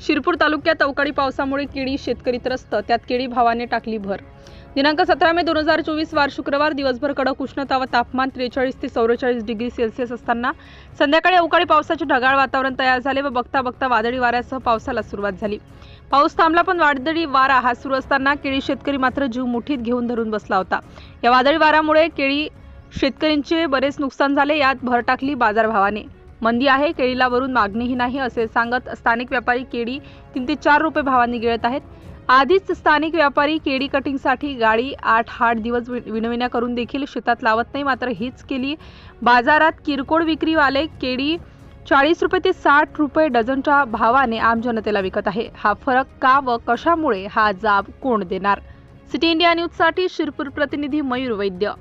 शिरपूर तालुक्यात अवकाळी पावसामुळे केळी शेतकरी त्रस्त त्यात केळी भावाने टाकली भर. दिनांक सतरा मे दोन हजार चोवीस वार शुक्रवार दिवसभर कडक उष्णता व तापमान त्रेचाळीस ते चौवेचाळीस डिग्री सेल्सिअस असताना संध्याकाळी अवकाळी पावसाचे ढगाळ वातावरण तयार झाले व बघता बघता वादळी वाऱ्यासह पावसाला सुरुवात झाली. पाऊस थांबला पण वादळी वारा हा सुरू असताना केळी शेतकरी मात्र जीव मुठीत घेऊन धरून बसला होता. या वादळी वाऱ्यामुळे केळी शेतकऱ्यांचे बरेच नुकसान झाले यात भर टाकली बाजारभावाने. मंदी आहे केळीला वरून मागणीही नाही असे सांगत स्थानिक व्यापारी केळी तीन ते चार रुपये भावांनी गिळत आहेत. आधीच स्थानिक व्यापारी केळी कटिंगसाठी गाडी आठ आठ दिवस वि- विनविण्या करून देखील शेतात लावत नाही मात्र हीच केली. बाजारात किरकोळ विक्रीवाले केळी चाळीस रुपये ते साठ रुपये डझनच्या भावाने आम जनतेला विकत आहे. हा फरक का व कशामुळे हा जाब कोण देणार? सिटी इंडिया न्यूजसाठी शिरपूर प्रतिनिधी मयूर वैद्य.